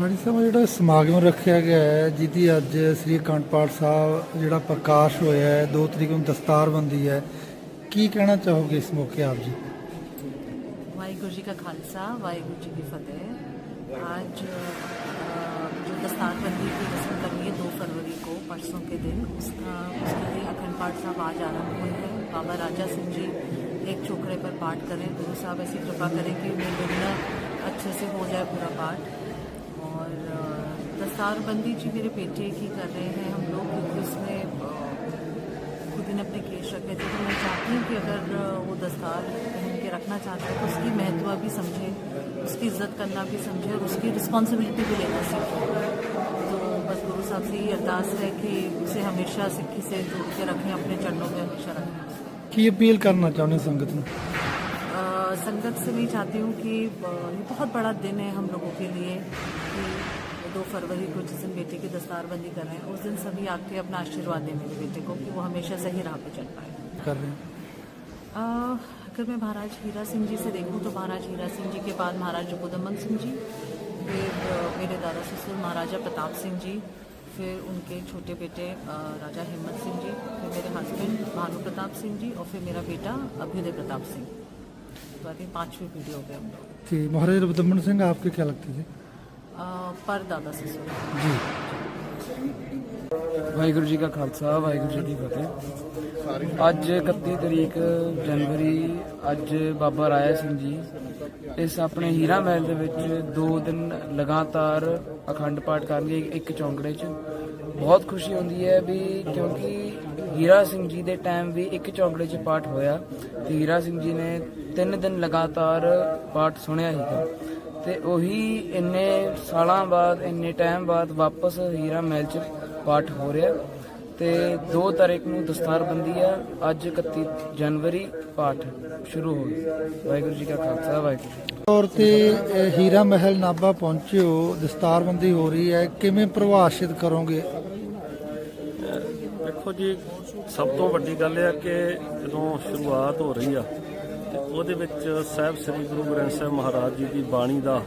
ਰਾਣੀ ਸਾਹਿਬ ਜਿਹੜਾ ਸਮਾਗਮ ਰੱਖਿਆ ਗਿਆ ਹੈ ਜਿਹਦੀ ਅੱਜ ਸ੍ਰੀ ਅਖੰਡ ਪਾਠ ਸਾਹਿਬ ਜਿਹੜਾ ਪ੍ਰਕਾਸ਼ ਹੋਇਆ ਹੈ 2 ਤਰੀਕ ਨੂੰ ਦਸਤਾਰਬੰਦੀ ਹੈ ਕੀ ਕਹਿਣਾ ਚਾਹੋਗੇ ਇਸ ਮੌਕੇ ਆਪ ਜੀ वाहिगुरु जी का खालसा वाहिगुरु जी की फतेह आज अ, जो दस्तारबंदी की रस्म करनी है दो फरवरी को परसों के दिन उसका उसके लिए अखंड पाठ साहब आज आरंभ हुए हैं बाबा राजा सिंह जी एक चोकड़े पर पाठ करें गुरु साहब ऐसी कृपा करें कि निर्विघ्न अच्छे से हो जाए पूरा पाठ और दस्तारबंदी जी मेरे बेटे की कर रहे हैं हम लोग क्योंकि उसने खुद ने अपने केश रखे थे। तो मैं चाहती हूँ कि अगर वो दस्तार पहन के रखना चाहते हैं तो उसकी महत्व भी समझे उसकी इज़्ज़त करना भी समझे और उसकी रिस्पॉन्सिबिलिटी भी लेना सीखे। तो बस गुरु साहब से ये अरदास है कि उसे हमेशा सिक्की से जोड़ के रखें अपने चरणों में हमेशा रखें। की अपील करना चाहते संगत में? संगत से मैं चाहती हूँ कि ये बहुत बड़ा दिन है हम लोगों के लिए। दो फरवरी को जिस दिन बेटे की दस्तारबंदी कर रहे हैं उस दिन सभी आके अपना आशीर्वाद दें मेरे बेटे को कि वो हमेशा सही राह पे चल पाए। कर रहे हैं। अगर मैं महाराज हीरा सिंह जी से देखूँ तो महाराज हीरा सिंह जी के बाद महाराज जगोदमन सिंह जी फिर मेरे दादा ससुर महाराजा प्रताप सिंह जी फिर उनके छोटे बेटे राजा हेमंत सिंह जी फिर मेरे हस्बैंड भानु प्रताप सिंह जी और फिर मेरा बेटा अभ्युदय प्रताप सिंह। तो अभी पाँचवीं पीढ़ी हो गए हम लोग। महाराजा रघुदम्बन सिंह आपके क्या लगती है? ਪਰ ਦਾਦਾ ਸਸੁਰ ਵਾਹਿਗੁਰੂ ਜੀ ਕਾ ਖਾਲਸਾ, ਵਾਹਿਗੁਰੂ ਜੀ ਕੀ ਫਤਿਹ। ਅੱਜ 31 ਤਰੀਕ ਜਨਵਰੀ, ਅੱਜ ਬਾਬਾ ਰਾਇਆ ਸਿੰਘ ਜੀ ਇਸ ਆਪਣੇ ਹੀਰਾ ਮਹਿਲ ਦੇ ਵਿੱਚ ਦੋ ਦਿਨ ਲਗਾਤਾਰ ਅਖੰਡ ਪਾਠ ਕਰਨਗੇ ਇੱਕ ਚੌਂਕੜੇ 'ਚ। ਬਹੁਤ ਖੁਸ਼ੀ ਹੁੰਦੀ ਹੈ ਵੀ ਕਿਉਂਕਿ ਹੀਰਾ ਸਿੰਘ ਜੀ ਦੇ ਟਾਈਮ ਵੀ ਇੱਕ ਚੌਂਕੜੇ 'ਚ ਪਾਠ ਹੋਇਆ ਤੇ ਹੀਰਾ ਸਿੰਘ ਜੀ ਨੇ ਤਿੰਨ ਦਿਨ ਲਗਾਤਾਰ ਪਾਠ ਸੁਣਿਆ ਸੀਗਾ। ਤੇ ਉਹੀ ਇੰਨੇ ਸਾਲਾਂ ਬਾਅਦ ਇੰਨੇ ਟਾਈਮ ਬਾਅਦ ਵਾਪਸ ਹੀਰਾ ਮਹਿਲ 'ਚ ਪਾਠ ਹੋ ਰਿਹਾ। ਤੇ 2 ਤਾਰੀਖ ਨੂੰ ਦਸਤਾਰਬੰਦੀ ਆ। ਅੱਜ 31 ਜਨਵਰੀ ਪਾਠ ਸ਼ੁਰੂ ਹੋ ਗਿਆ ਵਾਹਿਗੁਰੂ ਜੀ ਕਾ ਖਾਲਸਾ ਵਾਹਿਗੁਰੂ ਜੀ ਕੀ ਫਤਿਹ। ਤੌਰ ਤੇ ਹੀਰਾ ਮਹਿਲ ਨਾਭਾ ਪਹੁੰਚੇ ਹੋ ਦਸਤਾਰਬੰਦੀ ਹੋ ਰਹੀ ਹੈ। ਕਿਵੇਂ ਪ੍ਰਭਾਸ਼ਿਤ ਕਰੋਗੇ? ਦੇਖੋ ਜੀ ਸਭ ਤੋਂ ਵੱਡੀ ਗੱਲ ਇਹ ਹੈ ਕਿ ਜਦੋਂ ਸ਼ੁਰੂਆਤ ਹੋ ਰਹੀ ਆ ਤੇ ਉਹਦੇ ਵਿੱਚ ਸਾਹਿਬ ਸ੍ਰੀ ਗੁਰੂ ਗ੍ਰੰਥ ਸਾਹਿਬ ਮਹਾਰਾਜ ਜੀ ਦੀ ਬਾਣੀ ਦਾ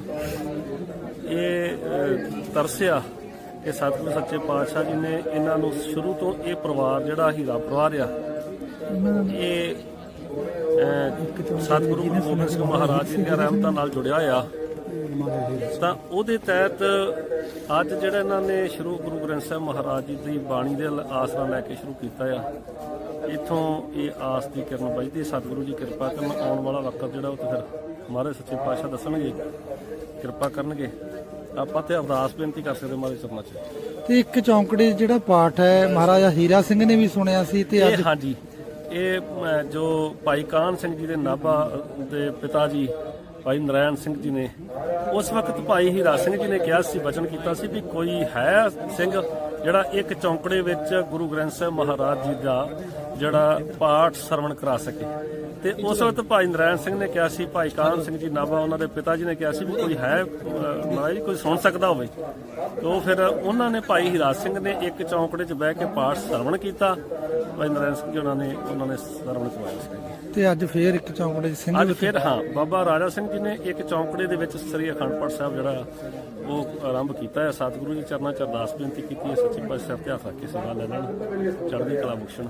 ਇਹ ਤਰਸਿਆ ਕਿ ਸਤਿਗੁਰੂ ਸੱਚੇ ਪਾਤਸ਼ਾਹ ਜੀ ਨੇ ਇਹਨਾਂ ਨੂੰ ਸ਼ੁਰੂ ਤੋਂ ਇਹ ਪਰਿਵਾਰ ਜਿਹੜਾ ਹੀਰਾ ਪਰਿਵਾਰ ਆ ਇਹ ਸਤਿਗੁਰੂ ਗੁਰੂ ਗੋਬਿੰਦ ਸਿੰਘ ਮਹਾਰਾਜ ਜੀ ਦੀਆਂ ਰਹਿਮਤਾਂ ਨਾਲ ਜੁੜਿਆ ਹੋਇਆ। ਤਾਂ ਉਹਦੇ ਤਹਿਤ ਅੱਜ ਜਿਹੜਾ ਇਹਨਾਂ ਨੇ ਸ਼ੁਰੂ ਗੁਰੂ ਗ੍ਰੰਥ ਸਾਹਿਬ ਮਹਾਰਾਜ ਜੀ ਦੀ ਬਾਣੀ ਦੇ ਆਸਰਾ ਲੈ ਕੇ ਸ਼ੁਰੂ ਕੀਤਾ ਆ। ਇਥੋਂ ਇਹ ਆਸ ਦੀ ਕਿਰਨ ਵੱਜਦੀ ਸਤਿਗੁਰੂ ਜੀ ਕਿਰਪਾ ਕਰਨ ਆਉਣ ਵਾਲਾ ਵਕਤ ਜਿਹੜਾ ਉਹ ਤਾਂ ਫਿਰ ਮਹਾਰਾਜ ਸੱਚੇ ਪਾਤਸ਼ਾਹ ਦੱਸਣਗੇ ਕਿਰਪਾ ਕਰਨਗੇ। ਆਪਾਂ ਤੇ ਅਰਦਾਸ ਬੇਨਤੀ ਕਰ ਸਕਦੇ ਮਹਾਰਾਜ ਚਰਨਾਂ 'ਚ ਤੇ ਇੱਕ ਚੌਂਕੜੀ ਜਿਹੜਾ ਪਾਠ ਹੈ ਮਹਾਰਾਜਾ ਹੀਰਾ ਸਿੰਘ ਨੇ ਵੀ ਸੁਣਿਆ ਸੀ ਤੇ ਅੱਜ ਹਾਂਜੀ ਇਹ ਜੋ ਭਾਈ ਕਾਹਨ ਸਿੰਘ ਜੀ ਦੇ ਨਾਭਾ ਦੇ ਪਿਤਾ ਜੀ ਭਾਈ ਨਰਾਇਣ ਸਿੰਘ ਜੀ ਨੇ ਉਸ ਵਕਤ ਭਾਈ ਹੀਰਾ ਸਿੰਘ ਜੀ ਨੇ ਕਿਹਾ ਸੀ ਵਚਨ ਕੀਤਾ ਸੀ ਵੀ ਕੋਈ ਹੈ ਸਿੰਘ ਜਿਹੜਾ ਇੱਕ ਚੌਂਕੜੇ ਵਿੱਚ ਗੁਰੂ ਗ੍ਰੰਥ ਸਾਹਿਬ ਮਹਾਰਾਜ ਜੀ ਦਾ ਜਿਹੜਾ ਪਾਠ ਸਰਵਣ ਕਰਾ ਸਕੇ। ਤੇ ਉਸ ਵਕਤ ਭਾਈ ਨਰਾਇਣ ਸਿੰਘ ਨੇ ਕਿਹਾ ਸੀ ਭਾਈ ਕਾਹਨ ਸਿੰਘ ਜੀ ਨਾਭਾ ਉਹਨਾਂ ਦੇ ਪਿਤਾ ਜੀ ਨੇ ਕਿਹਾ ਸੀ ਵੀ ਕੋਈ ਹੈ ਮਹਾਰਾਜ ਜੀ ਕੋਈ ਸੁਣ ਸਕਦਾ ਹੋਵੇ। ਤੇ ਉਹ ਫਿਰ ਉਹਨਾਂ ਨੇ ਭਾਈ ਹੀਰਾ ਸਿੰਘ ਨੇ ਇੱਕ ਚੌਂਕੜੇ 'ਚ ਬਹਿ ਕੇ ਪਾਠ ਸਰਵਣ ਕੀਤਾ। ਭਾਈ ਨਰਾਇਣ ਸਿੰਘ ਜੀ ਉਹਨਾਂ ਨੇ ਉਹਨਾਂ ਨੇ ਸਰਵਣ ਕਰਵਾਇਆ ਸੀ। ਤੇ ਅੱਜ ਫੇਰ ਇੱਕ ਚੌਂਕੜੇ 'ਚ ਸਿੰਘ ਅੱਜ ਫਿਰ ਹਾਂ ਬਾਬਾ ਰਾਜਾ ਸਿੰਘ ਜੀ ਨੇ ਇੱਕ ਚੌਂਕੜੇ ਦੇ ਵਿੱਚ ਸ੍ਰੀ ਅਖੰਡ ਪਾਠ ਸਾਹਿਬ ਜਿਹੜਾ ਉਹ ਆਰੰਭ ਕੀਤਾ ਹੈ। ਸਤਿਗੁਰੂ ਜੀ ਚਰਨਾਂ ਚ ਅਰਦਾਸ ਬੇਨਤੀ ਕੀਤੀ ਹੈ। ਸੱਚੇ ਪਾਤਸ਼ਾਹ ਤੇ ਹੱਥ ਰੱਖ ਕੇ ਸੇਵਾ ਲੈ ਲੈਣ। ਚੜ੍ਹਦੀ ਕਲਾ ਬਖਸ਼ਣ।